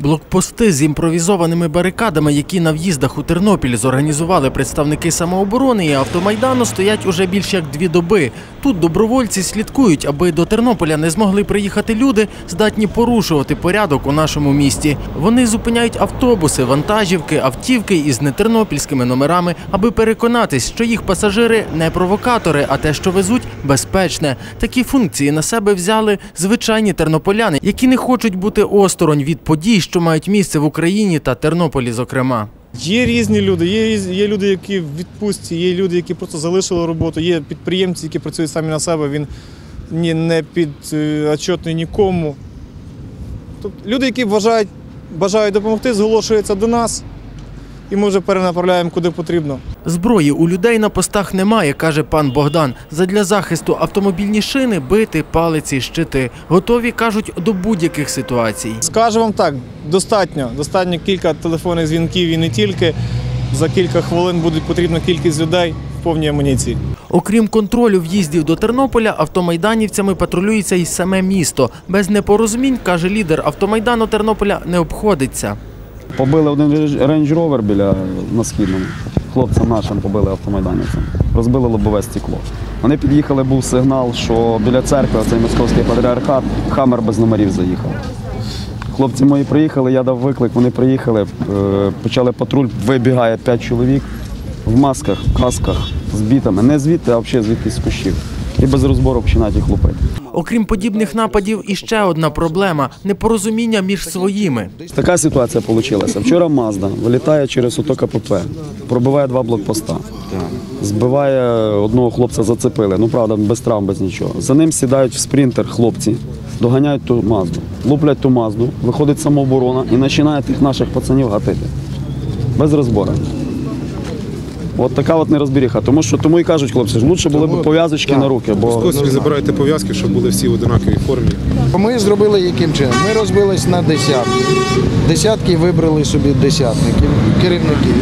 Блокпости з імпровізованими барикадами, які на в'їздах у Тернопіль зорганізували представники самооборони і автомайдану, стоять уже більш як дві доби. Тут добровольці слідкують, аби до Тернополя не змогли приїхати люди, здатні порушувати порядок у нашому місті. Вони зупиняють автобуси, вантажівки, автівки із нетернопільськими номерами, аби переконатись, що їх пасажири не провокатори, а те, що везуть, безпечне. Такі функції на себе взяли звичайні тернополяни, які не хочуть бути осторонь від подій, що мають місце в Україні та Тернополі, зокрема. Є різні люди, є, є люди, які в відпустці, є люди, які просто залишили роботу, є підприємці, які працюють самі на себе, він не підотчетний нікому. Тобто люди, які вважають, бажають допомогти, зголошуються до нас, і ми вже перенаправляємо куди потрібно. Зброї у людей на постах немає, каже пан Богдан. Задля захисту автомобільні шини, бити, палиці, щити. Готові кажуть до будь-яких ситуацій. Скажу вам так, достатньо. Достатньо кілька телефонних дзвінків і не тільки. За кілька хвилин буде потрібна кількість людей в повній амуніції. Окрім контролю в'їздів до Тернополя, автомайданівцями патрулюється і саме місто. Без непорозумінь, каже лідер автомайдану Тернополя, не обходиться. Побили один Range Rover біля на східному. Хлопцям нашим побили автомайданівцям. Розбили лобове стекло. Вони під'їхали, був сигнал, що біля церкви, цей московський патріархат, хамер без номерів заїхав. Хлопці мої приїхали, я дав виклик, вони приїхали, е, почали патруль, вибігає п'ять чоловік в масках, касках, з бітами. Не звідти, а взагалі звідти з кущів. І без розбору починають їх лупити. Окрім подібних нападів, іще одна проблема непорозуміння між своїми. Така ситуація вийшла. Вчора Мазда вилітає через ото КПП, пробиває два блокпоста. Збиває одного хлопця, зацепили. Ну правда, без травм, без нічого. За ним сідають в спринтер хлопці, доганяють ту мазду, луплять ту мазду, виходить самооборона і починає тих наших пацанів гатити. Без розбору. От така от нерозберіха. Тому що тому і кажуть хлопці, ж лучше були б пов'язочки на руки, бо Ось ви забираєте пов'язки, щоб були всі в одинаковій формі. Ми зробили яким чином? Ми розбились на десятки. Десятки вибрали собі десятників, керівників,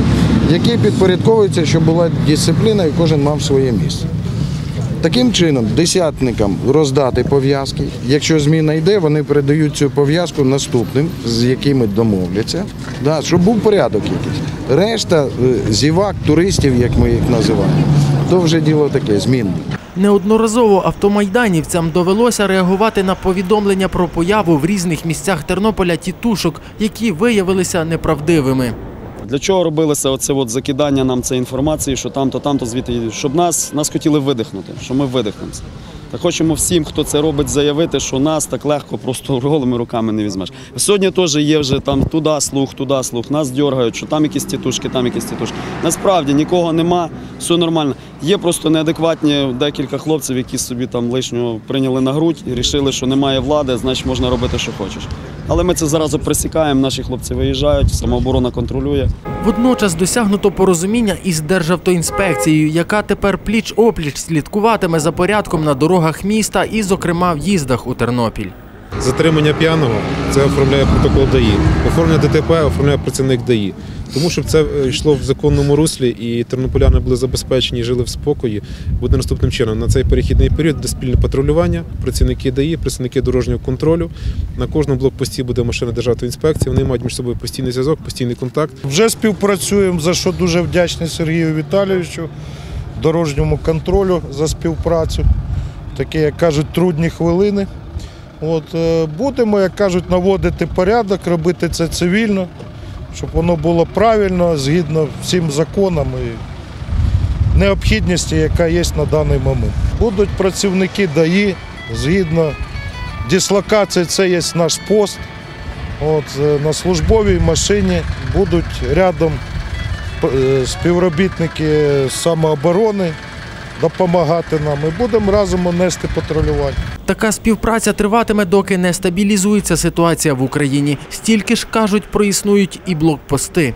які підпорядковуються, щоб була дисципліна і кожен мав своє місце. Таким чином, десятникам роздати пов'язки. Якщо зміна йде, вони передають цю пов'язку наступним, з якими домовляться, да, щоб був порядок якийсь. Решта е, зівак, туристів, як ми їх називаємо, то вже діло таке, змінне. Неодноразово автомайданівцям довелося реагувати на повідомлення про появу в різних місцях Тернополя тітушок, які виявилися неправдивими. Для чого робилося оце от закидання нам цієї інформації, що там-то, там-то звідти, щоб нас, нас хотіли видихнути, що ми видихнемося. Та хочемо всім, хто це робить, заявити, що нас так легко просто голими руками не візьмеш. Сьогодні теж є вже там туди слух, туди слух, нас дергають, що там якісь тітушки, там якісь тітушки. Насправді нікого нема, все нормально. Є просто неадекватні декілька хлопців, які собі там лишнього прийняли на грудь і вирішили, що немає влади, значить можна робити, що хочеш. Але ми це зразу присікаємо, наші хлопці виїжджають, самооборона контролює. Водночас досягнуто порозуміння із Державтоінспекцією, яка тепер пліч-опліч слідкуватиме за порядком на дорогах міста і, зокрема, в'їздах у Тернопіль. Затримання п'яного це оформляє протокол ДАІ. Оформлення ДТП оформляє працівник ДАІ. Тому щоб це е, йшло в законному руслі і тернополяни були забезпечені жили в спокої, буде наступним чином. На цей перехідний період буде спільне патрулювання, працівники ДАІ, працівники дорожнього контролю. На кожному блокпості буде машина Державної інспекції. Вони мають між собою постійний зв'язок, постійний контакт. Вже співпрацюємо, за що дуже вдячний Сергію Віталійовичу, дорожньому контролю за співпрацю. Такі, як кажуть, трудні хвилини. От, е, будемо, як кажуть, наводити порядок, робити це цивільно, щоб воно було правильно, згідно всім законам і необхідності, яка є на даний момент. Будуть працівники ДАІ, згідно дислокації, це є наш пост. От, е, на службовій машині будуть рядом е, співробітники самооборони допомагати нам і будемо разом нести патрулювання. Така співпраця триватиме, доки не стабілізується ситуація в Україні. Стільки ж кажуть, проіснують і блокпости.